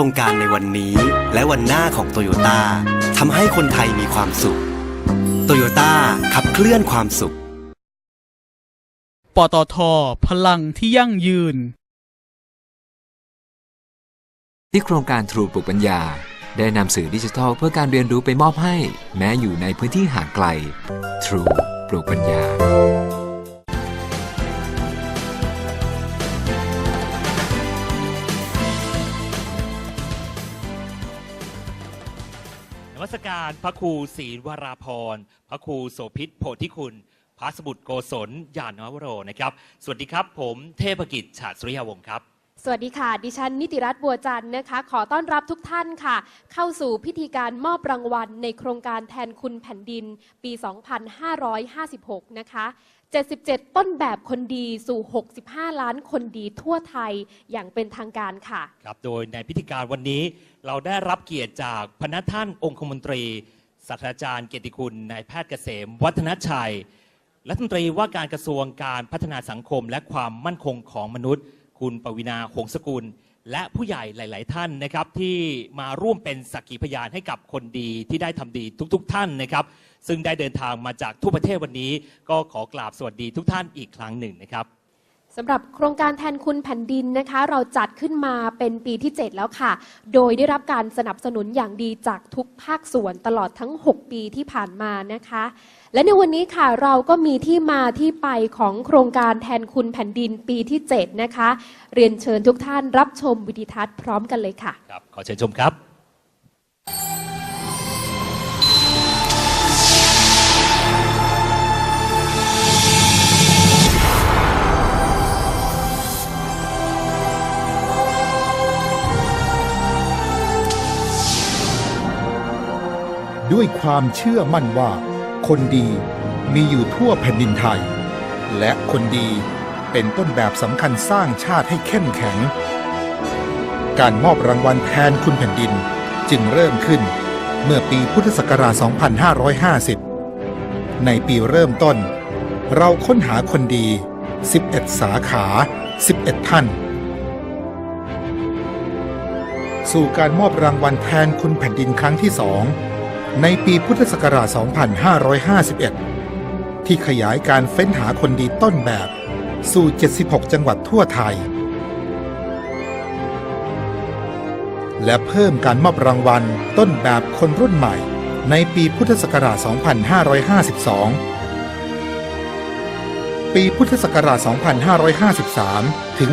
โครงการในวันนี้และวันหน้าของโตโยต้าทำให้คนไทยมีความสุขโตโยต้าขับเคลื่อนความสุข ปตท พลังที่ยั่งยืน ที่โครงการทรูปลูกปัญญา ได้นำสื่อดิจิทัลเพื่อการเรียนรู้ไปมอบให้ แม้อยู่ในพื้นที่ห่างไกล True ปลูกปัญญาารพระครูศรีวราพร พระครูโสภิษโพธิคุณ พระสมุตรโกศลญาณวโรนะครับ สวัสดีครับ ผมเทพกิจฉาสุริยวงศ์ครับ สวัสดีค่ะ ดิฉันนิติรัตน์บัวจันทร์นะคะ ขอต้อนรับทุกท่านค่ะ เข้าสู่พิธีการมอบรางวัลในโครงการแทนคุณแผ่นดิน ปี 2556 นะคะ 77 ต้นแบบคนดีสู่ 65 ล้านคนดีทั่วไทยอย่างเป็นทางการค่ะ ครับ โดยในพิธีการวันนี้เราได้รับเกียรติจากพระท่านองคมนตรีศาสตราจารย์เกียรติคุณนายแพทย์เกษม วัฒนชัย รัฐมนตรีว่าการกระทรวงการพัฒนาสังคมและความมั่นคงของมนุษย์ คุณปวินาหงสกุล และผู้ใหญ่หลาย ๆ ท่านนะครับที่มาร่วมเป็นสักขีพยานให้กับคนดีที่ได้ทำดีทุก ๆ ท่านนะครับ ซึ่งได้เดินทางมาจากทั่วประเทศวันนี้ ก็ขอกราบสวัสดีทุกท่านอีกครั้งหนึ่งนะครับ สำหรับโครงการแทนคุณแผ่นดินนะคะ เราจัดขึ้นมาเป็นปีที่ 7 แล้วค่ะ โดยได้รับการสนับสนุนอย่างดีจากทุกภาคส่วนตลอดทั้ง 6 ปีที่ผ่านมานะคะ และในวันนี้ค่ะเราก็มีที่มาที่ไปของโครงการแทนคุณแผ่นดินปีที่ 7 นะคะ เรียนเชิญทุกท่านรับชมวิดีทัศน์พร้อมกันเลยค่ะ ครับ ขอเชิญชมครับ ด้วยความเชื่อมั่นว่า คนดีมีอยู่ทั่วแผ่นดินไทย และคนดีเป็นต้นแบบสำคัญสร้างชาติให้เข้มแข็ง การมอบรางวัลแทนคุณแผ่นดินจึงเริ่มขึ้นเมื่อปีพุทธศักราช 2550 ในปีเริ่มต้น เราค้นหาคนดี 11 สาขา 11 ท่าน สู่การมอบรางวัลแทนคุณแผ่นดินครั้งที่สอง ในปีพุทธศักราช 2551 ที่ขยายการเฟ้นหาคนดีต้นแบบ สู่ 76 จังหวัดทั่วไทย และเพิ่มการมอบรางวัลต้นแบบคนรุ่นใหม่ ในปีพุทธศักราช 2552 ปีพุทธศักราช 2553 ถึง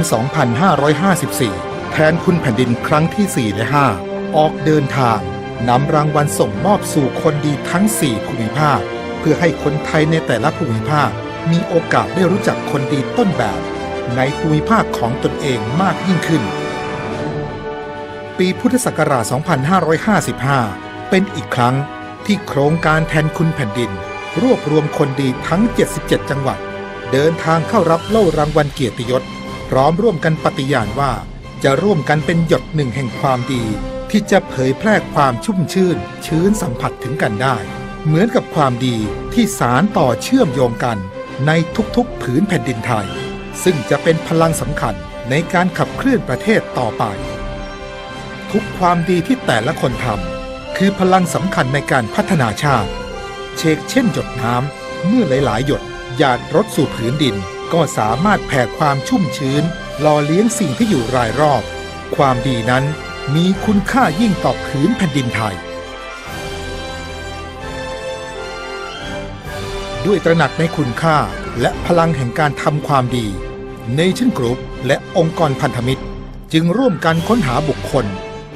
2554 แทนคุณแผ่นดินครั้งที่ 4 และ 5 ออกเดินทาง นำรางวัลส่งมอบสู่คนดีทั้ง 4 ภูมิภาค เพื่อให้คนไทยในแต่ละภูมิภาค มีโอกาสได้รู้จักคนดีต้นแบบ ในภูมิภาคของตนเองมากยิ่งขึ้น ปีพุทธศักราช 2555 เป็นอีกครั้งที่โครงการแทนคุณแผ่นดิน รวบรวมคนดีทั้ง 77 จังหวัด เดินทางเข้ารับโล่ารางวัลเกียรติยศ พร้อมร่วมกันปฏิญาณว่าจะร่วมกันเป็นหยดหนึ่งแห่งความดี ที่จะเผยแพร่ความชุ่มชื่น ชื้นสัมผัสถึงกันได้ เหมือนกับความดีที่สารต่อเชื่อมโยงกันในทุกๆผืนแผ่นดินไทย ซึ่งจะเป็นพลังสำคัญในการขับเคลื่อนประเทศต่อไป ทุกความดีที่แต่ละคนทำคือพลังสำคัญในการพัฒนาชาติ เชกเช่นหยดน้ำเมื่อหลายๆ หยดหยาดรดสู่ผืนดินก็สามารถแผ่ความชุ่มชื้นหล่อเลี้ยงสิ่งที่อยู่รายรอบ ความดีนั้น มีคุณค่ายิ่งต่อผืนแผ่นดินไทย ด้วยตระหนักในคุณค่าและพลังแห่งการทำความดี Nation Group และองค์กรพันธมิตร จึงร่วมกันค้นหาบุคคล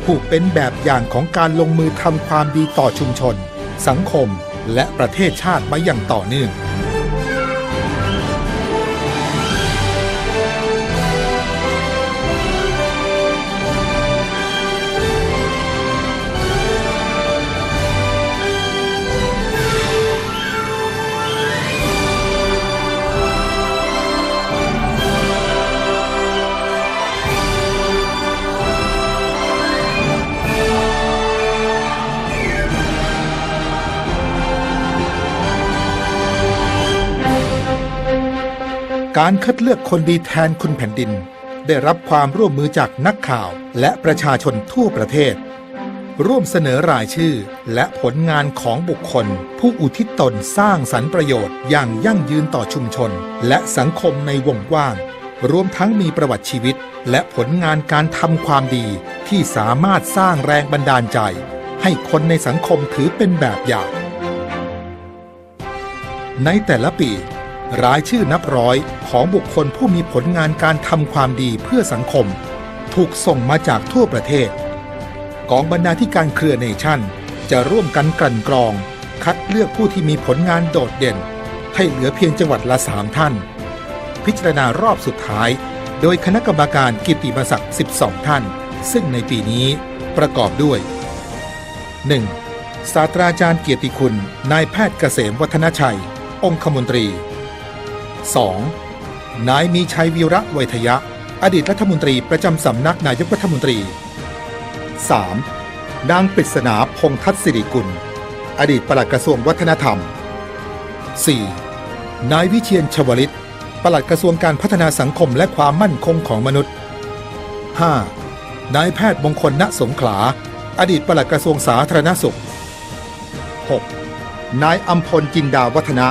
ผู้เป็นแบบอย่างของการลงมือทำความดีต่อชุมชน สังคมและประเทศชาติมาอย่างต่อเนื่อง การคัดเลือกคนดีแทนคุณแผ่นดิน ได้รับความร่วมมือจากนักข่าวและประชาชนทั่วประเทศ ร่วมเสนอรายชื่อและผลงานของบุคคล ผู้อุทิศตนสร้างสรรค์ประโยชน์อย่างยั่งยืนต่อชุมชน และสังคมในวงกว้าง รวมทั้งมีประวัติชีวิต และผลงานการทำความดีที่สามารถสร้างแรงบันดาลใจ ให้คนในสังคมถือเป็นแบบอย่าง ในแต่ละปี รายชื่อนับร้อยของบุคคลผู้มีผลงานการทำความดีเพื่อสังคม ถูกส่งมาจากทั่วประเทศ กองบรรณาธิการเครือเนชั่น จะร่วมกันกลั่นกรอง คัดเลือกผู้ที่มีผลงานโดดเด่น ให้เหลือเพียงจังหวัดละสามท่าน พิจารณารอบสุดท้าย โดยคณะกรรมการกิตติมศักดิ์ 12 ท่าน ซึ่งในปีนี้ประกอบด้วย 1. ศาสตราจารย์เกียรติคุณ นายแพทย์เกษมวัฒนชัย องคมนตรี 2. นายมีชัยวีระไวยทยะ อดีตรัฐมนตรีประจำสำนักนายกรัฐมนตรี 3. นางปริศนาพงษ์ทัศน์สิริกุล อดีตปลัดกระทรวงวัฒนธรรม 4. นายวิเชียนชวลิตปลัดกระทรวงการพัฒนาสังคมและความมั่นคงของมนุษย์ 5. นายแพทย์มงคลณสงขลา อดีตปลัดกระทรวงสาธารณสุข 6. นายอัมพลจินดาวัฒนะ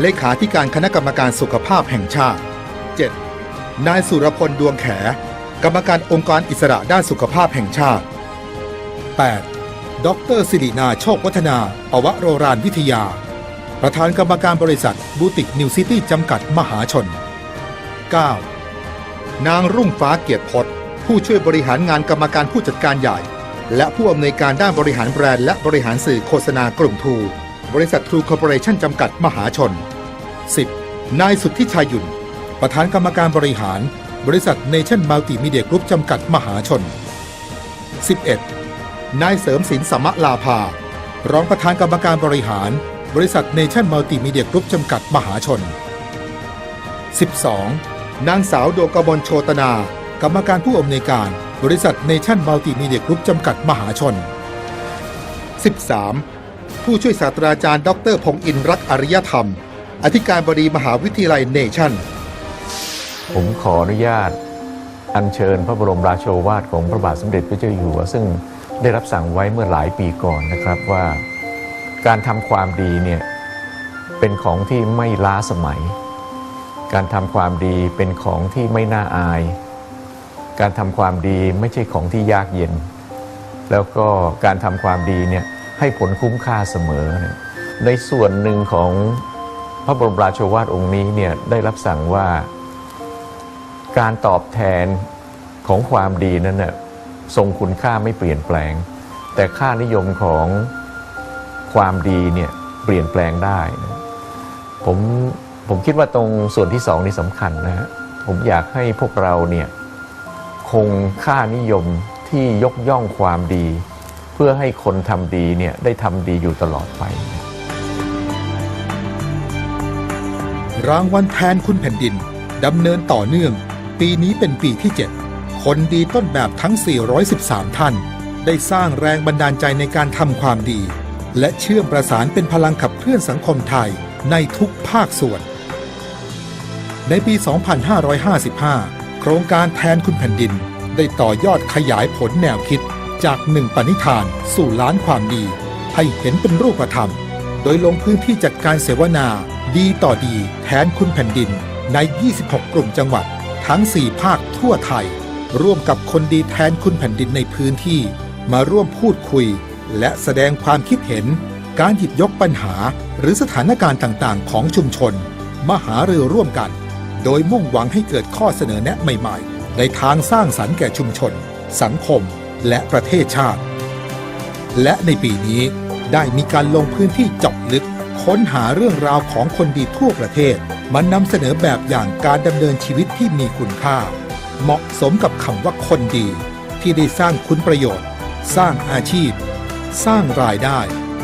เลขาธิการคณะกรรมการสุขภาพแห่งชาติ 7. นายสุรพลดวงแข กรรมการองค์การอิสระด้านสุขภาพแห่งชาติ 8. ดรสิรินาโชควัฒนา ปวโรรานวิทยา ประธานกรรมการบริษัทบูติกนิวซิตี้จำกัดมหาชน 9. นางรุ่งฟ้าเกียรติพจน์ ผู้ช่วยบริหารงานกรรมการผู้จัดการใหญ่ และผู้อำนวยการด้านบริหารแบรนด์และบริหารสื่อโฆษณากลุ่มทู บริษัททรูคอร์ปอเรชั่นจำกัดมหาชน 10. นายสุทธิชัยหยุนประธานกรรมการบริหาร บริษัทเนชั่นมัลติมีเดียกรุ๊ปจำกัดมหาชน 11. นายเสริมสินสมะลาภารองประธานกรรมการบริหาร บริษัทเนชั่นมัลติมีเดียกรุ๊ปจำกัดมหาชน 12. นางสาวโดกมลโชตนา กรรมการผู้อำนวยการ บริษัทเนชั่นมัลติมีเดียกรุ๊ปจำกัดมหาชน 13. ผู้ช่วยศาสตราจารย์ดอกเตอรพงศ์อินรักอริยธรรม อธิการบดีมหาวิทยาลัยเนชั่น ผมขออนุญาต อัญเชิญพระบรมราโชวาทของพระบาทสมเด็จพระเจ้าอยู่หัวซึ่งได้รับสั่งไว้เมื่อหลายปีก่อนนะครับว่า การทำความดีเนี่ยเป็นของที่ไม่ล้าสมัย การทำความดีเป็นของที่ไม่น่าอาย การทำความดีไม่ใช่ของที่ยากเย็น แล้วก็การทำความดีเนี่ย ให้ผลคุ้มค่าเสมอ ในส่วนหนึ่งของพระบรมราชวาทองค์นี้เนี่ยได้รับสั่งว่าการตอบแทนของความดีนั้นน่ะทรงคุณค่าไม่เปลี่ยนแปลง แต่ค่านิยมของความดีเนี่ยเปลี่ยนแปลงได้นะผมผมคิดว่าตรงส่วนที่สองนี่สำคัญนะฮะผมอยากให้พวกเราเนี่ยคงค่านิยมที่ยกย่องความดี เพื่อให้คนทำดีเนี่ยได้ทำดีอยู่ตลอดไป รางวัลแทนคุณแผ่นดินดำเนินต่อเนื่อง ปีนี้เป็นปีที่ 7 คนดีต้นแบบทั้ง 413 ท่าน ได้สร้างแรงบันดาลใจในการทำความดี และเชื่อมประสานเป็นพลังขับเคลื่อนสังคมไทยในทุกภาคส่วน ในปี 2555 โครงการแทนคุณแผ่นดิน ได้ต่อยอดขยายผลแนวคิด จากหนึ่งปณิธานสู่ล้านความดี ให้เห็นเป็นรูปธรรม โดยลงพื้นที่จัดการเสวนา ดีต่อดีแทนคุณแผ่นดินใน 26 กลุ่มจังหวัด ทั้ง 4 ภาคทั่วไทย ร่วมกับคนดีแทนคุณแผ่นดินในพื้นที่ มาร่วมพูดคุย และแสดงความคิดเห็น การหยิบยกปัญหาหรือสถานการณ์ต่างๆ ของชุมชน มหาเรือร่วมกัน โดยมุ่งหวังให้เกิดข้อเสนอแนะใหม่ๆ ในทางสร้างสรรค์แก่ชุมชน สังคม และประเทศชาติ และในปีนี้ได้มีการลงพื้นที่เจาะลึก ค้นหาเรื่องราวของคนดีทั่วประเทศมานำเสนอแบบอย่างการดำเนินชีวิตที่มีคุณค่า เหมาะสมกับคำว่าคนดี ที่ได้สร้างคุณประโยชน์ สร้างอาชีพ สร้างรายได้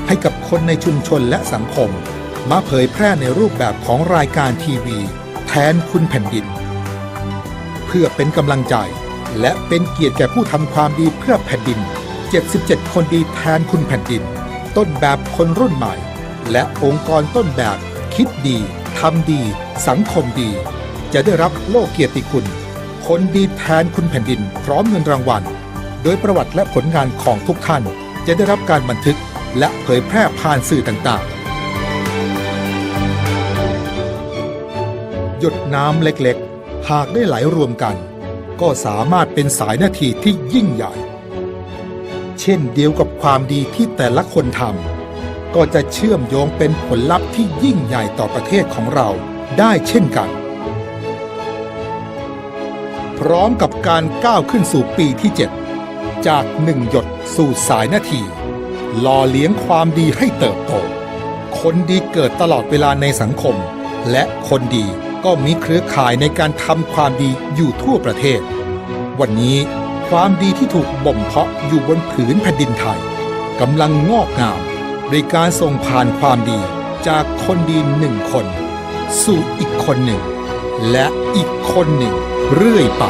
ให้กับคนในชุมชนและสังคม มาเผยแพร่ในรูปแบบของรายการทีวี แทนคุณแผ่นดิน เพื่อเป็นกำลังใจ และเป็นเกียรติแก่ผู้ทำความดีเพื่อแผ่นดิน 77 คนดีแทนคุณแผ่นดิน ต้นแบบคนรุ่นใหม่ และองค์กรต้นแบบ คิดดีทำดี สังคมดี จะได้รับโล่เกียรติคุณ คนดีแทนคุณแผ่นดิน พร้อมเงินรางวัล โดยประวัติและผลงานของทุกท่าน จะได้รับการบันทึกและเผยแพร่ผ่านสื่อต่างๆ หยดน้ำเล็กๆ หากได้ไหลรวมกัน ก็สามารถเป็นสายนาทีที่ยิ่งใหญ่ เช่นเดียวกับความดีที่แต่ละคนทำก็จะเชื่อมโยงเป็นผลลัพธ์ที่ยิ่งใหญ่ต่อประเทศของเราได้เช่นกัน พร้อมกับการก้าวขึ้นสู่ปีที่ 7 จากหนึ่งหยดสู่สายนาทีหล่อเลี้ยงความดีให้เติบโต คนดีเกิดตลอดเวลาในสังคม และคนดี ก็มีเครือข่ายในการทำความดีอยู่ทั่วประเทศ วันนี้ความดีที่ถูกบ่มเพาะอยู่บนผืนแผ่นดินไทยกำลังงอกงามโดยการส่งผ่านความดีจากคนดีหนึ่งคน สู่อีกคนหนึ่ง และอีกคนหนึ่งเรื่อยไป